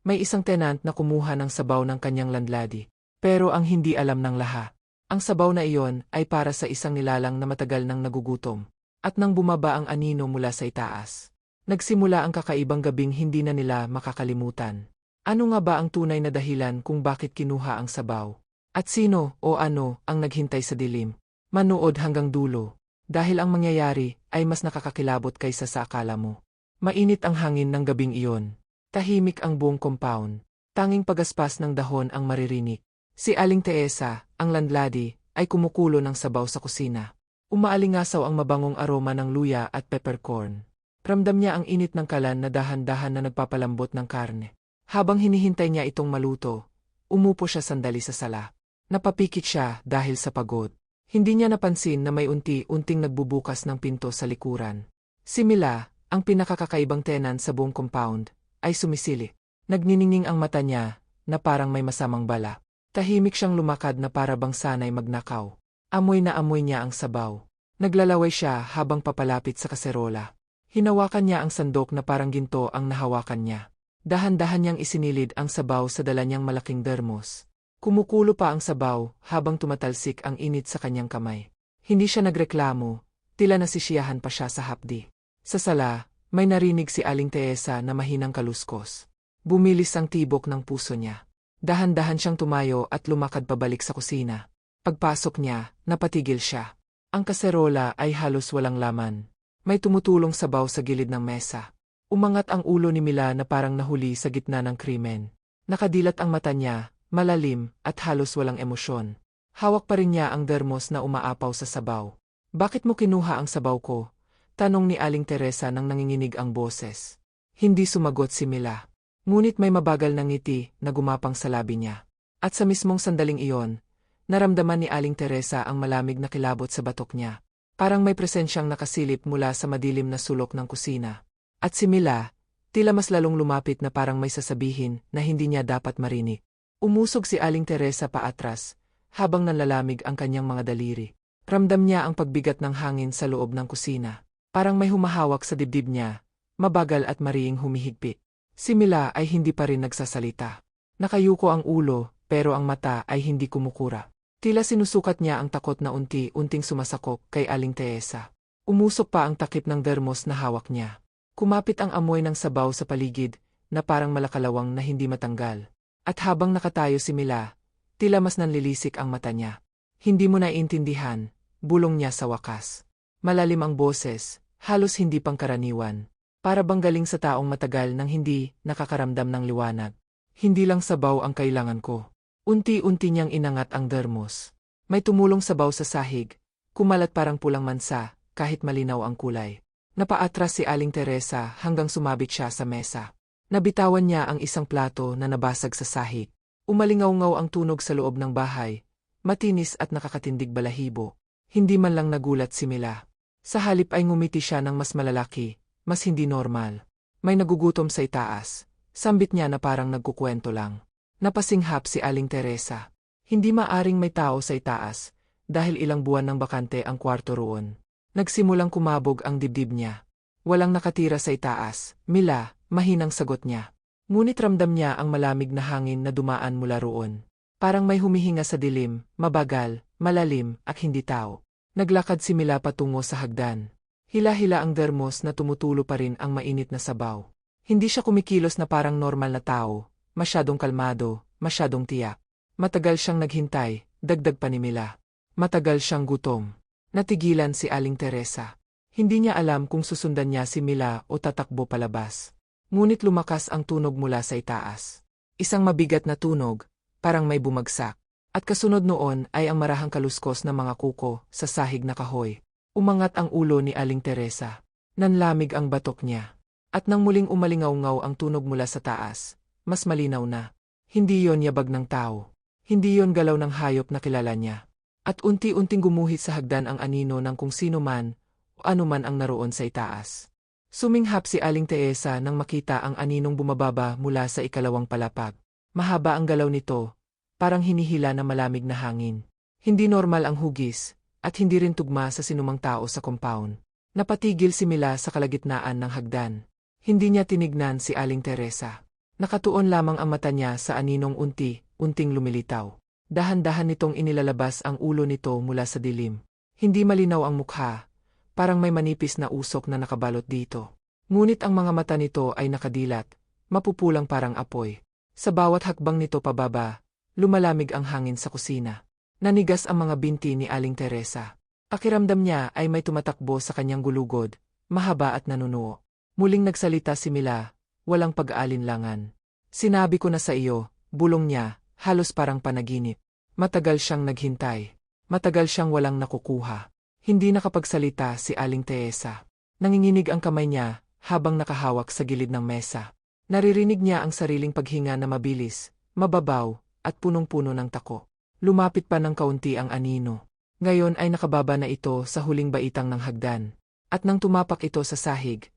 May isang tenant na kumuha ng sabaw ng kanyang landlady. Pero ang hindi alam ng laha. Ang sabaw na iyon ay para sa isang nilalang na matagal nang nagugutom. At nang bumaba ang anino mula sa itaas. Nagsimula ang kakaibang gabing hindi na nila makakalimutan. Ano nga ba ang tunay na dahilan kung bakit kinuha ang sabaw? At sino o ano ang naghintay sa dilim? Manood hanggang dulo. Dahil ang mangyayari ay mas nakakakilabot kaysa sa akala mo. Mainit ang hangin ng gabing iyon. Tahimik ang buong compound. Tanging pagaspas ng dahon ang maririnig. Si Aling Teesa, ang landlady, ay kumukulo ng sabaw sa kusina. Umaalingasaw ang mabangong aroma ng luya at peppercorn. Ramdam niya ang init ng kalan na dahan-dahan na nagpapalambot ng karne. Habang hinihintay niya itong maluto, umupo siya sandali sa sala. Napapikit siya dahil sa pagod. Hindi niya napansin na may unti-unting nagbubukas ng pinto sa likuran. Si Mila, ang pinakakakaibang tenan sa buong compound, ay sumisili. Nagniningning ang mata niya na parang may masamang bala. Tahimik siyang lumakad na para bang sanay magnakaw. Amoy na amoy niya ang sabaw. Naglalaway siya habang papalapit sa kaserola. Hinawakan niya ang sandok na parang ginto ang nahawakan niya. Dahan-dahan niyang isinilid ang sabaw sa dala niyang malaking dermos. Kumukulo pa ang sabaw habang tumatalsik ang init sa kanyang kamay. Hindi siya nagreklamo, tila nasisiyahan pa siya sa hapdi. Sa sala, may narinig si Aling Teesa na mahinang kaluskos. Bumilis ang tibok ng puso niya. Dahan-dahan siyang tumayo at lumakad pabalik sa kusina. Pagpasok niya, napatigil siya. Ang kaserola ay halos walang laman. May tumutulong sabaw sa gilid ng mesa. Umangat ang ulo ni Mila na parang nahuli sa gitna ng krimen. Nakadilat ang mata niya, malalim, at halos walang emosyon. Hawak pa rin niya ang dermos na umaapaw sa sabaw. Bakit mo kinuha ang sabaw ko? Tanong ni Aling Teresa nang nanginginig ang boses. Hindi sumagot si Mila. Ngunit may mabagal na ngiti na gumapang sa labi niya. At sa mismong sandaling iyon, naramdaman ni Aling Teresa ang malamig na kilabot sa batok niya. Parang may presensyang nakasilip mula sa madilim na sulok ng kusina. At si Mila, tila mas lalong lumapit na parang may sasabihin na hindi niya dapat marinig. Umusog si Aling Teresa paatras, habang nanlalamig ang kanyang mga daliri. Ramdam niya ang pagbigat ng hangin sa loob ng kusina. Parang may humahawak sa dibdib niya, mabagal at mariing humihigpit. Si Mila ay hindi pa rin nagsasalita. Nakayuko ang ulo, pero ang mata ay hindi kumukura. Tila sinusukat niya ang takot na unti-unting sumasakop kay Aling Teesa. Umusok pa ang takip ng dermos na hawak niya. Kumapit ang amoy ng sabaw sa paligid, na parang malakalawang na hindi matanggal. At habang nakatayo si Mila, tila mas nanlilisik ang mata niya. Hindi mo naiintindihan, bulong niya sa wakas. Malalim ang boses, halos hindi pangkaraniwan. Para bang galing sa taong matagal nang hindi nakakaramdam ng liwanag. Hindi lang sabaw ang kailangan ko. Unti-unti niyang inangat ang dermos. May tumulong sabaw sa sahig, kumalat parang pulang mansa, kahit malinaw ang kulay. Napaatras si Aling Teresa hanggang sumabit siya sa mesa. Nabitawan niya ang isang plato na nabasag sa sahig. Umalingaw-ngaw ang tunog sa loob ng bahay. Matinis at nakakatindig balahibo. Hindi man lang nagulat si Mila. Sa halip ay ngumiti siya ng mas malalaki, mas hindi normal. May nagugutom sa itaas. Sambit niya na parang nagkukwento lang. Napasinghap si Aling Teresa. Hindi maaring may tao sa itaas, dahil ilang buwan ng bakante ang kwarto roon. Nagsimulang kumabog ang dibdib niya. Walang nakatira sa itaas, Mila, mahinang sagot niya. Ngunit ramdam niya ang malamig na hangin na dumaan mula roon. Parang may humihinga sa dilim, mabagal, malalim, at hindi tao. Naglakad si Mila patungo sa hagdan. Hila-hila ang dermos na tumutulo pa rin ang mainit na sabaw. Hindi siya kumikilos na parang normal na tao, masyadong kalmado, masyadong tiyak. Matagal siyang naghintay, dagdag pa ni Mila. Matagal siyang gutom. Natigilan si Aling Teresa. Hindi niya alam kung susundan niya si Mila o tatakbo palabas. Ngunit lumakas ang tunog mula sa itaas. Isang mabigat na tunog, parang may bumagsak. At kasunod noon ay ang marahang kaluskos ng mga kuko sa sahig na kahoy. Umangat ang ulo ni Aling Teresa. Nanlamig ang batok niya. At nang muling umalingaw-ngaw ang tunog mula sa taas, mas malinaw na. Hindi yon yabag ng tao. Hindi yon galaw ng hayop na kilala niya. At unti-unting gumuhit sa hagdan ang anino ng kung sino man o ano man ang naroon sa itaas. Suminghap si Aling Teesa nang makita ang aninong bumababa mula sa ikalawang palapag. Mahaba ang galaw nito, parang hinihila na malamig na hangin. Hindi normal ang hugis, at hindi rin tugma sa sinumang tao sa compound. Napatigil si Mila sa kalagitnaan ng hagdan. Hindi niya tinignan si Aling Teresa. Nakatuon lamang ang mata niya sa aninong unti, unting lumilitaw. Dahan-dahan nitong inilalabas ang ulo nito mula sa dilim. Hindi malinaw ang mukha, parang may manipis na usok na nakabalot dito. Ngunit ang mga mata nito ay nakadilat, mapupulang parang apoy. Sa bawat hakbang nito pababa, lumalamig ang hangin sa kusina. Nanigas ang mga binti ni Aling Teresa. Pakiramdam niya ay may tumatakbo sa kanyang gulugod, mahaba at nanunuo. Muling nagsalita si Mila, walang pag-aalinlangan. Sinabi ko na sa iyo, bulong niya, halos parang panaginip. Matagal siyang naghintay. Matagal siyang walang nakukuha. Hindi nakapagsalita si Aling Teresa. Nanginginig ang kamay niya habang nakahawak sa gilid ng mesa. Naririnig niya ang sariling paghinga na mabilis, mababaw, at punong-puno ng tako. Lumapit pa ng kaunti ang anino. Ngayon ay nakababa na ito sa huling baitang ng hagdan. At nang tumapak ito sa sahig,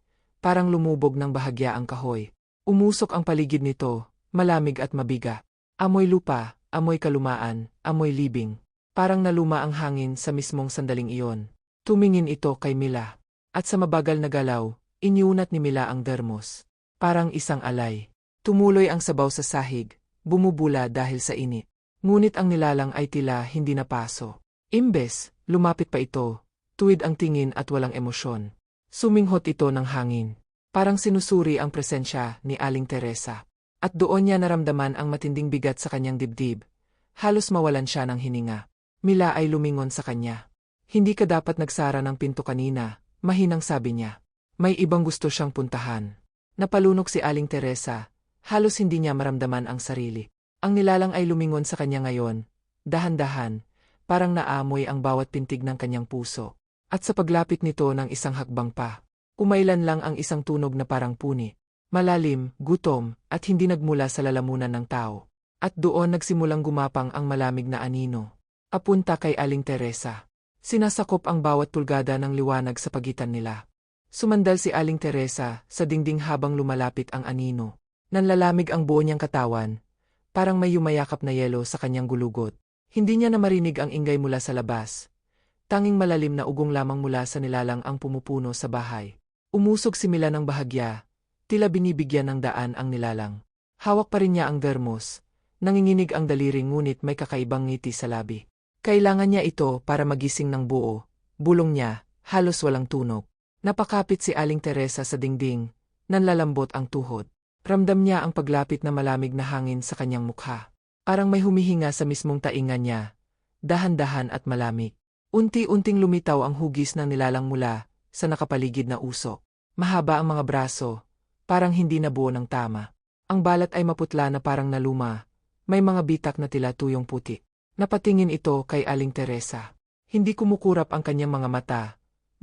parang lumubog ng bahagya ang kahoy. Umusok ang paligid nito, malamig at mabiga. Amoy lupa, amoy kalumaan, amoy libing. Parang naluma ang hangin sa mismong sandaling iyon. Tumingin ito kay Mila. At sa mabagal na galaw, iniunat ni Mila ang dermos. Parang isang alay. Tumuloy ang sabaw sa sahig, bumubula dahil sa init. Ngunit ang nilalang ay tila hindi napaso. Imbes, lumapit pa ito, tuwid ang tingin at walang emosyon. Suminghot ito ng hangin. Parang sinusuri ang presensya ni Aling Teresa. At doon niya naramdaman ang matinding bigat sa kanyang dibdib. Halos mawalan siya ng hininga. Mila ay lumingon sa kanya. Hindi ka dapat nagsara ng pinto kanina, mahinang sabi niya. May ibang gusto siyang puntahan. Napalunok si Aling Teresa, halos hindi niya maramdaman ang sarili. Ang nilalang ay lumingon sa kanya ngayon, dahan-dahan, parang naamoy ang bawat pintig ng kanyang puso. At sa paglapit nito ng isang hakbang pa, umailan lang ang isang tunog na parang puni. Malalim, gutom, at hindi nagmula sa lalamunan ng tao. At doon nagsimulang gumapang ang malamig na anino. Apunta kay Aling Teresa. Sinasakop ang bawat pulgada ng liwanag sa pagitan nila. Sumandal si Aling Teresa sa dingding habang lumalapit ang anino. Nanlalamig ang buo niyang katawan, parang may yumayakap na yelo sa kanyang gulugot. Hindi niya na marinig ang ingay mula sa labas. Tanging malalim na ugong lamang mula sa nilalang ang pumupuno sa bahay. Umusog si Mila ng bahagya, tila binibigyan ng daan ang nilalang. Hawak pa rin niya ang dermos. Nanginginig ang daliri ngunit may kakaibang ngiti sa labi. Kailangan niya ito para magising ng buo. Bulong niya, halos walang tunog. Napakapit si Aling Teresa sa dingding, nanlalambot ang tuhod. Ramdam niya ang paglapit na malamig na hangin sa kanyang mukha. Parang may humihinga sa mismong tainga niya. Dahan-dahan at malamig. Unti-unting lumitaw ang hugis ng nilalang mula sa nakapaligid na usok. Mahaba ang mga braso, parang hindi nabuo ng tama. Ang balat ay maputla na parang naluma. May mga bitak na tila tuyong puti. Napatingin ito kay Aling Teresa. Hindi kumukurap ang kanyang mga mata,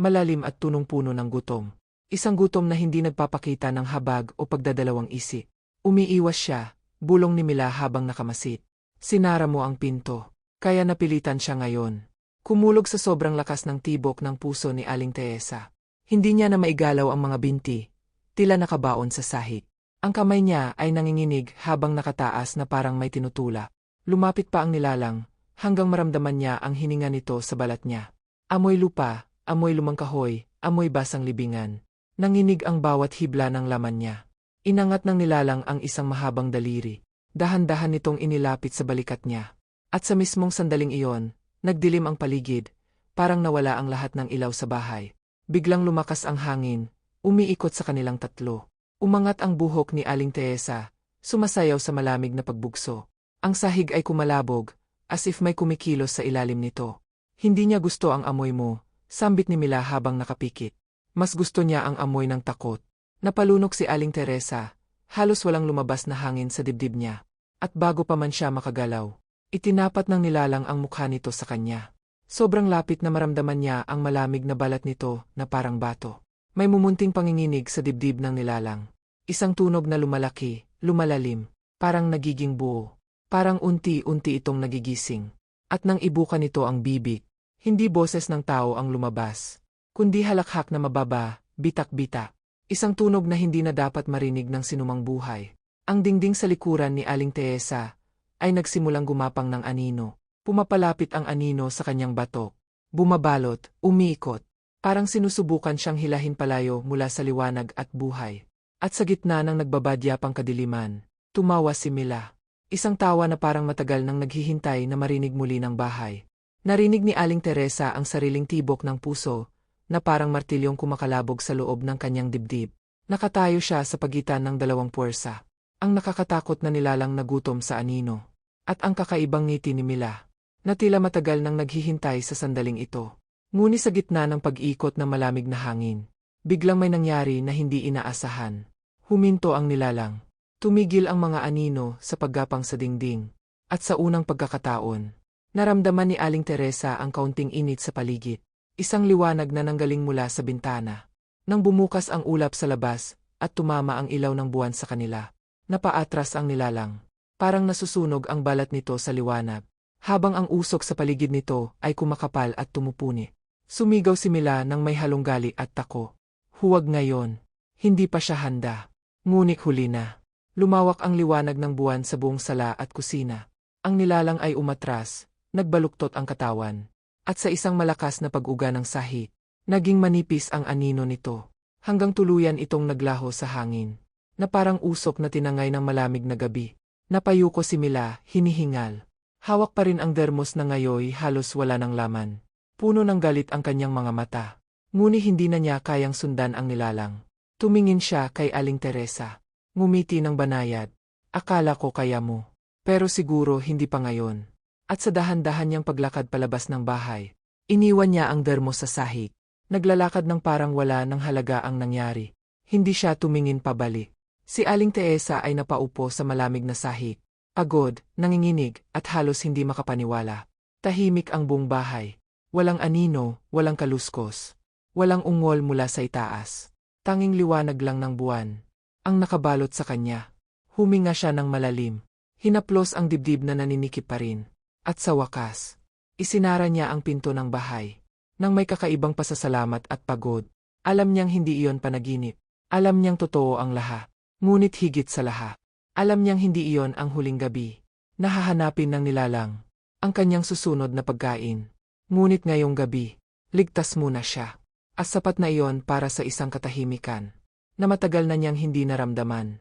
malalim at tunong-puno ng gutom. Isang gutom na hindi nagpapakita ng habag o pagdadalawang isip. Umiiwas siya, bulong ni Mila habang nakamasit. Sinara mo ang pinto, kaya napilitan siya ngayon. Kumulog sa sobrang lakas ng tibok ng puso ni Aling Teresa. Hindi niya na maigalaw ang mga binti, tila nakabaon sa sahig. Ang kamay niya ay nanginginig habang nakataas na parang may tinutula. Lumapit pa ang nilalang, hanggang maramdaman niya ang hininga nito sa balat niya. Amoy lupa, amoy lumang kahoy, amoy basang libingan. Nanginig ang bawat hibla ng laman niya. Inangat ng nilalang ang isang mahabang daliri. Dahan-dahan nitong inilapit sa balikat niya. At sa mismong sandaling iyon, nagdilim ang paligid, parang nawala ang lahat ng ilaw sa bahay. Biglang lumakas ang hangin, umiikot sa kanilang tatlo. Umangat ang buhok ni Aling Teresa, sumasayaw sa malamig na pagbugso. Ang sahig ay kumalabog, as if may kumikilos sa ilalim nito. Hindi niya gusto ang amoy mo, sambit ni Mila habang nakapikit. Mas gusto niya ang amoy ng takot. Napalunok si Aling Teresa, halos walang lumabas na hangin sa dibdib niya. At bago pa man siya makagalaw, itinapat ng nilalang ang mukha nito sa kanya. Sobrang lapit na maramdaman niya ang malamig na balat nito na parang bato. May mumunting panginginig sa dibdib ng nilalang. Isang tunog na lumalaki, lumalalim, parang nagiging buo. Parang unti-unti itong nagigising. At nang ibuka nito ang bibig, hindi boses ng tao ang lumabas, kundi halakhak na mababa, bitak-bitak. Isang tunog na hindi na dapat marinig ng sinumang buhay. Ang dingding sa likuran ni Aling Teresa ay nagsimulang gumapang ng anino. Pumapalapit ang anino sa kanyang batok. Bumabalot, umiikot. Parang sinusubukan siyang hilahin palayo mula sa liwanag at buhay. At sa gitna ng nagbabadya pang kadiliman, Tumawa si Mila. Isang tawa na parang matagal nang naghihintay na marinig muli ng bahay. Narinig ni Aling Teresa ang sariling tibok ng puso, na parang martilyong kumakalabog sa loob ng kanyang dibdib. Nakatayo siya sa pagitan ng dalawang puwersa. Ang nakakatakot na nilalang nagutom sa anino. At ang kakaibang ngiti ni Mila, na tila matagal nang naghihintay sa sandaling ito. Nguni sa gitna ng pag-ikot ng malamig na hangin, biglang may nangyari na hindi inaasahan. Huminto ang nilalang. Tumigil ang mga anino sa paggapang sa dingding. At sa unang pagkakataon, naramdaman ni Aling Teresa ang kaunting init sa paligid. Isang liwanag na nanggaling mula sa bintana. Nang bumukas ang ulap sa labas at tumama ang ilaw ng buwan sa kanila, napaatras ang nilalang. Parang nasusunog ang balat nito sa liwanag. Habang ang usok sa paligid nito ay kumakapal at tumupuni. Sumigaw si Mila ng may halong gali at tako. Huwag ngayon. Hindi pa siya handa. Ngunit huli na. Lumawak ang liwanag ng buwan sa buong sala at kusina. Ang nilalang ay umatras, nagbaluktot ang katawan. At sa isang malakas na pag-uga ng sahi, naging manipis ang anino nito. Hanggang tuluyan itong naglaho sa hangin. Na parang usok na tinangay ng malamig na gabi. Napayuko si Mila, hinihingal. Hawak pa rin ang dermos na ngayoy halos wala ng laman. Puno ng galit ang kanyang mga mata. Nguni hindi na niya kayang sundan ang nilalang. Tumingin siya kay Aling Teresa. Ngumiti ng banayad. Akala ko kaya mo. Pero siguro hindi pa ngayon. At sa dahan-dahan niyang paglakad palabas ng bahay, iniwan niya ang dermos sa sahig. Naglalakad ng parang wala ng halaga ang nangyari. Hindi siya tumingin pabalik. Si Aling Teresa ay napaupo sa malamig na sahig. Pagod, nanginginig, at halos hindi makapaniwala. Tahimik ang buong bahay. Walang anino, walang kaluskos. Walang ungol mula sa itaas. Tanging liwanag lang ng buwan. Ang nakabalot sa kanya. Huminga siya ng malalim. Hinaplos ang dibdib na naninikip pa rin. At sa wakas, isinara niya ang pinto ng bahay. Nang may kakaibang pasasalamat at pagod. Alam niyang hindi iyon panaginip. Alam niyang totoo ang lahat. Ngunit higit sa lahat, alam niyang hindi iyon ang huling gabi. Nahahanapin ng nilalang ang kanyang susunod na pagkain. Ngunit ngayong gabi, ligtas muna siya. At sapat na iyon para sa isang katahimikan na matagal na niyang hindi naramdaman.